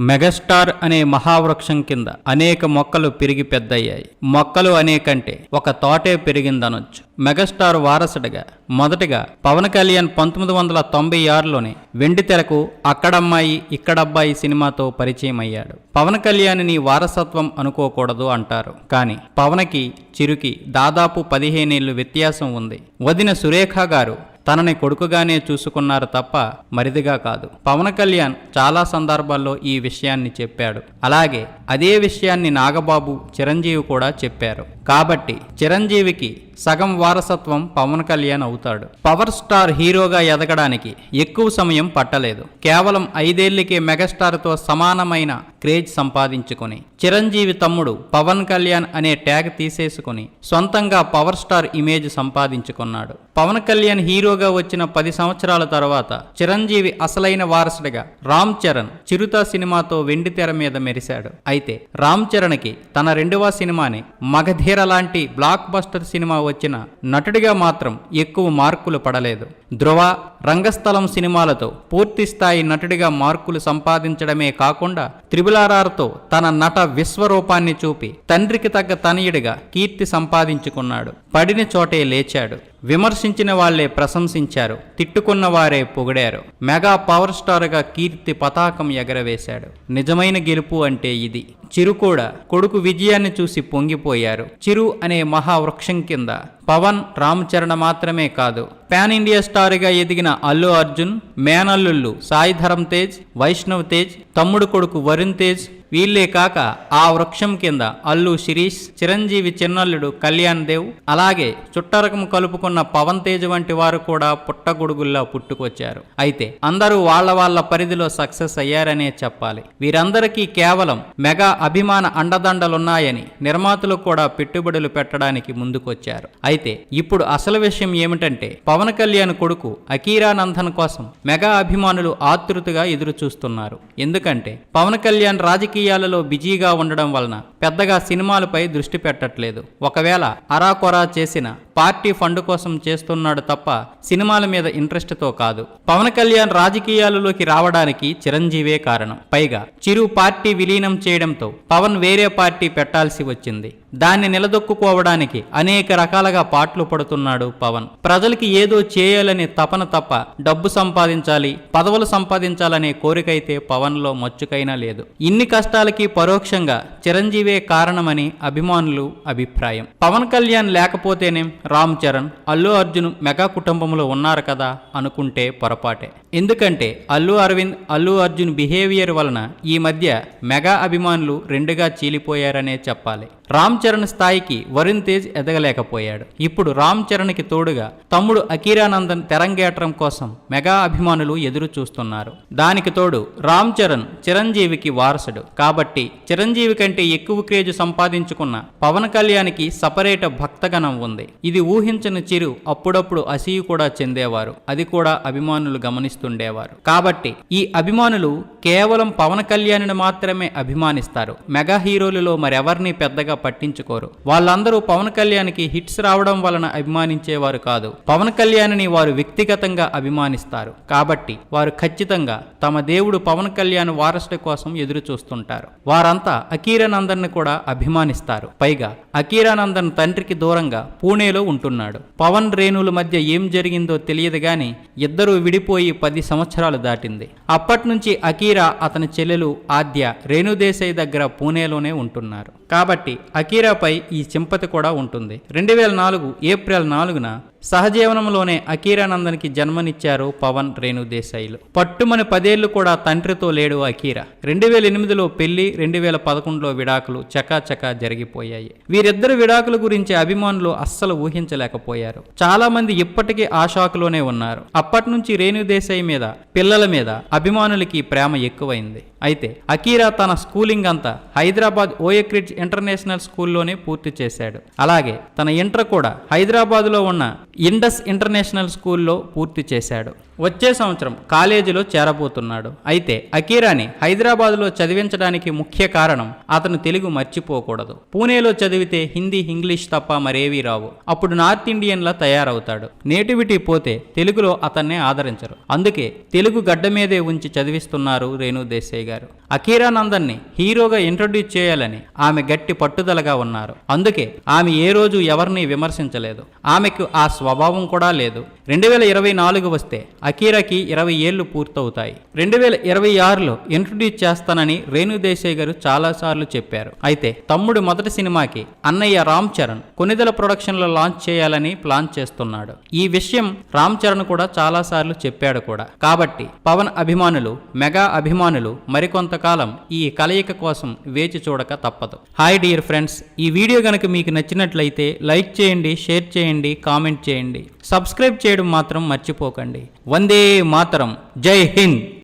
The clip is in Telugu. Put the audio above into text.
మెగాస్టార్ అనే మహావృక్షం కింద అనేక మొక్కలు పెరిగి పెద్దయ్యాయి. మొక్కలు అనేకంటే ఒక తోటే పెరిగిందనొచ్చు. మెగాస్టార్ వారసుడిగా మొదటగా పవన్ కళ్యాణ్ పంతొమ్మిది వందల తొంభై ఆరులోనే వెండి తెరకు అక్కడమ్మాయి ఇక్కడబ్బాయి సినిమాతో పరిచయం అయ్యాడు పవన్ కళ్యాణ్ని వారసత్వం అనుకోకూడదు అంటారు. కానీ పవన్కి చిరుకి దాదాపు పదిహేనేళ్ళు వ్యత్యాసం ఉంది. వదిన సురేఖ గారు తనని కొడుకుగానే చూసుకున్నారు తప్ప మరిదిగా కాదు. పవన్ కళ్యాణ్ చాలా సందర్భాల్లో ఈ విషయాన్ని చెప్పాడు. అలాగే అదే విషయాన్ని నాగబాబు చిరంజీవి కూడా చెప్పారు. కాబట్టి చిరంజీవికి సగం వారసత్వం పవన్ కళ్యాణ్ అవుతాడు. పవర్ స్టార్ హీరోగా ఎదగడానికి ఎక్కువ సమయం పట్టలేదు. కేవలం ఐదేళ్ళకే మెగాస్టార్తో సమానమైన క్రేజ్ సంపాదించుకుని చిరంజీవి తమ్ముడు పవన్ కళ్యాణ్ అనే ట్యాగ్ తీసేసుకుని సొంతంగా పవర్ స్టార్ ఇమేజ్ సంపాదించుకున్నాడు. పవన్ కళ్యాణ్ హీరోగా వచ్చిన పది సంవత్సరాల తర్వాత చిరంజీవి అసలైన వారసుడిగా రామ్ చరణ్ చిరుత సినిమాతో వెండి తెర మీద మెరిశాడు. అయితే రామ్ చరణ్కి తన రెండవ సినిమాని మగధీర లాంటి బ్లాక్ బస్టర్ సినిమా వచ్చిన నటుడిగా మాత్రం ఎక్కువ మార్కులు పడలేదు. ధ్రువ రంగస్థలం సినిమాలతో పూర్తిస్థాయి నటుడిగా మార్కులు సంపాదించడమే కాకుండా త్రిబులారార్తో తన నట విశ్వరూపాన్ని చూపి తండ్రికి తగ్గ తనయుడిగా కీర్తి సంపాదించుకున్నాడు. పడిన చోటే లేచాడు. విమర్శించిన వాళ్ళే ప్రశంసించారు. తిట్టుకున్న వారే పొగిడారు. మెగా పవర్ స్టార్గా కీర్తి పతాకం ఎగరవేశాడు. నిజమైన గెలుపు అంటే ఇది. చిరు కూడా కొడుకు విజయాన్ని చూసి పొంగిపోయారు. చిరు అనే మహావృక్షం కింద. పవన్ రామ్ చరణ్ మాత్రమే కాదు. పాన్ ఇండియా స్టార్గా ఎదిగిన అల్లు అర్జున్ మేనల్లుళ్ళు సాయి ధరమ్ తేజ్ వైష్ణవ్ తేజ్ తమ్ముడు కొడుకు వరుణ్ తేజ్ వీళ్ళే కాక ఆ వృక్షం కింద అల్లు శిరీష్ చిరంజీవి చిన్నల్లుడు కళ్యాణ్ దేవ్ అలాగే చుట్టరకం కలుపుకున్న పవన్ తేజ్ వంటి వారు కూడా పుట్టగొడుగుల్లా పుట్టుకొచ్చారు. అయితే అందరూ వాళ్ళ వాళ్ళ పరిధిలో సక్సెస్ అయ్యారనే చెప్పాలి. వీరందరికీ కేవలం మెగా అభిమాన అండదండలున్నాయని నిర్మాతలు కూడా పెట్టుబడులు పెట్టడానికి ముందుకొచ్చారు. అయితే ఇప్పుడు అసలు విషయం ఏమిటంటే పవన్ కళ్యాణ్ కొడుకు అకీరానందన్ కోసం మెగా అభిమానులు ఆతృతగా ఎదురు చూస్తున్నారు ఎందుకంటే పవన్ కళ్యాణ్ రాజకీయ రాజకీయాలలో బిజీగా ఉండడం వలన పెద్దగా సినిమాలపై దృష్టి పెట్టట్లేదు. ఒకవేళ అరాకొరా చేసిన పార్టీ ఫండ్ కోసం చేస్తున్నాడు తప్ప సినిమాల మీద ఇంట్రెస్ట్తో కాదు. పవన్ కళ్యాణ్ రాజకీయాలలోకి రావడానికి చిరంజీవే కారణం. పైగా చిరు పార్టీ విలీనం చేయడంతో పవన్ వేరే పార్టీ పెట్టాల్సి వచ్చింది. దాన్ని నిలదొక్కుకోవడానికి అనేక రకాలుగా పాటలు పడుతున్నాడు పవన్. ప్రజలకి ఏదో చేయాలనే తపన తప్ప డబ్బు సంపాదించాలి పదవులు సంపాదించాలనే కోరికైతే పవన్లో మచ్చుకైనా లేదు. ఇన్ని కష్టాలకి పరోక్షంగా చిరంజీవే కారణమని అభిమానులు అభిప్రాయం. పవన్ కళ్యాణ్ లేకపోతేనే? రామ్ చరణ్ అల్లు అర్జున్ మెగా కుటుంబంలో ఉన్నారు కదా అనుకుంటే పొరపాటే. ఎందుకంటే అల్లు అరవింద్ అల్లు అర్జున్ బిహేవియర్ వలన ఈ మధ్య మెగా అభిమానులు రెండుగా చీలిపోయారనే చెప్పాలి. రామ్ చరణ్ స్థాయికి వరుణ్ తేజ్ ఎదగలేకపోయాడు. ఇప్పుడు రామ్ చరణ్కి తోడుగా తమ్ముడు అకీరానందన్ తెరంగేటం కోసం మెగా అభిమానులు ఎదురు చూస్తున్నారు. దానికి తోడు రామ్ చరణ్ చిరంజీవికి వారసుడు. కాబట్టి చిరంజీవి కంటే ఎక్కువ క్రేజ్ సంపాదించుకున్న పవన్ కళ్యాణ్కి సపరేట్ భక్తగణం ఉంది. ఇది ఊహించని చిరు అప్పుడప్పుడు అసీయు కూడా చెందేవారు. అది కూడా అభిమానులు గమనిస్తుండేవారు. కాబట్టి ఈ అభిమానులు కేవలం పవన్ కళ్యాణ్ని మాత్రమే అభిమానిస్తారు. మెగా హీరోలలో మరెవరిని పెద్దగా పట్టించుకోరు. వాళ్ళందరూ పవన్ కళ్యాణ్కి హిట్స్ రావడం వలన అభిమానించేవారు కాదు. పవన్ కళ్యాణ్ని వారు వ్యక్తిగతంగా అభిమానిస్తారు. కాబట్టి వారు ఖచ్చితంగా తమ దేవుడు పవన్ కళ్యాణ్ వారసుడి కోసం ఎదురు చూస్తుంటారు వారంతా అకీరానందన్ను కూడా అభిమానిస్తారు. పైగా అకీరానందన్ తండ్రికి దూరంగా పూణేలో ఉంటున్నాడు. పవన్ రేణుల మధ్య ఏం జరిగిందో తెలియదు గాని ఇద్దరూ విడిపోయి పది సంవత్సరాలు దాటింది. అప్పట్నుంచి అకీరా అతని చెల్లెలు ఆద్య రేణుదేశాయ్ దగ్గర పూణేలోనే ఉంటున్నారు. కాబట్టి అకీరాపై ఈ చింపతి కూడా ఉంటుంది. రెండు వేల నాలుగు ఏప్రిల్ నాలుగున సహజీవనంలోనే అకీరానందన్కి జన్మనిచ్చారు పవన్ రేణుదేశాయిలు. పట్టుమని పదేళ్ళు కూడా తండ్రితో లేడు అకీరా రెండు వేల ఎనిమిదిలో పెళ్ళి రెండు వేల పదకొండులో విడాకులు చకాచకా జరిగిపోయాయి. వీరిద్దరు విడాకుల గురించి అభిమానులు అస్సలు ఊహించలేకపోయారు. చాలా మంది ఇప్పటికీ ఆ షాక్లోనే ఉన్నారు. అప్పటి నుంచి రేణుదేశాయి మీద పిల్లల మీద అభిమానులకి ప్రేమ ఎక్కువైంది. అయితే అకీరా తన స్కూలింగ్ అంతా హైదరాబాద్ ఓయక్రిడ్జ్ ఇంటర్నేషనల్ స్కూల్లోనే పూర్తి చేశాడు. అలాగే తన ఇంటర్ కూడా హైదరాబాద్లో ఉన్న ఇండస్ ఇంటర్నేషనల్ స్కూల్లో పూర్తి చేశాడు. వచ్చే సంవత్సరం కాలేజీలో చేరబోతున్నాడు. అయితే అకీరాని హైదరాబాద్లో చదివించడానికి ముఖ్య కారణం అతను తెలుగు మర్చిపోకూడదు. పూణేలో చదివితే హిందీ ఇంగ్లీష్ తప్ప మరేవీ రావు. అప్పుడు నార్త్ ఇండియన్లా తయారవుతాడు. నేటివిటీ పోతే తెలుగులో అతన్నే ఆదరించరు. అందుకే తెలుగు గడ్డ మీదే ఉంచి చదివిస్తున్నారు రేణు దేశాయ్ గారు. అకీరానందన్ని హీరోగా ఇంట్రొడ్యూస్ చేయాలని ఆమె గట్టి పట్టుదలగా ఉన్నారు. అందుకే ఆమె ఏ రోజు ఎవరిని విమర్శించలేదు. ఆమెకు ఆ స్వభావం కూడా లేదు. రెండు వేల ఇరవై నాలుగు వస్తే అకీరాకి ఇరవై ఏళ్ళు పూర్తవుతాయి. రెండు వేల ఇరవై ఆరులో ఇంట్రొడ్యూస్ చేస్తానని రేణుదేశాయ్ గారు చాలాసార్లు చెప్పారు. అయితే తమ్ముడు మొదటి సినిమాకి అన్నయ్య రామ్ చరణ్ కొనిదల ప్రొడక్షన్లో లాంచ్ చేయాలని ప్లాన్ చేస్తున్నాడు. ఈ విషయం రామ్ చరణ్ కూడా చాలాసార్లు చెప్పాడు కూడా. కాబట్టి పవన్ అభిమానులు మెగా అభిమానులు మరికొంతకాలం ఈ కలయిక కోసం వేచి చూడక తప్పదు. హాయ్ డియర్ ఫ్రెండ్స్ ఈ వీడియో కనుక మీకు నచ్చినట్లయితే లైక్ చేయండి షేర్ చేయండి కామెంట్ చేయండి. సబ్స్క్రైబ్ చేయడం మాత్రం మర్చిపోకండి. వందే మాతరం. జై హింద్.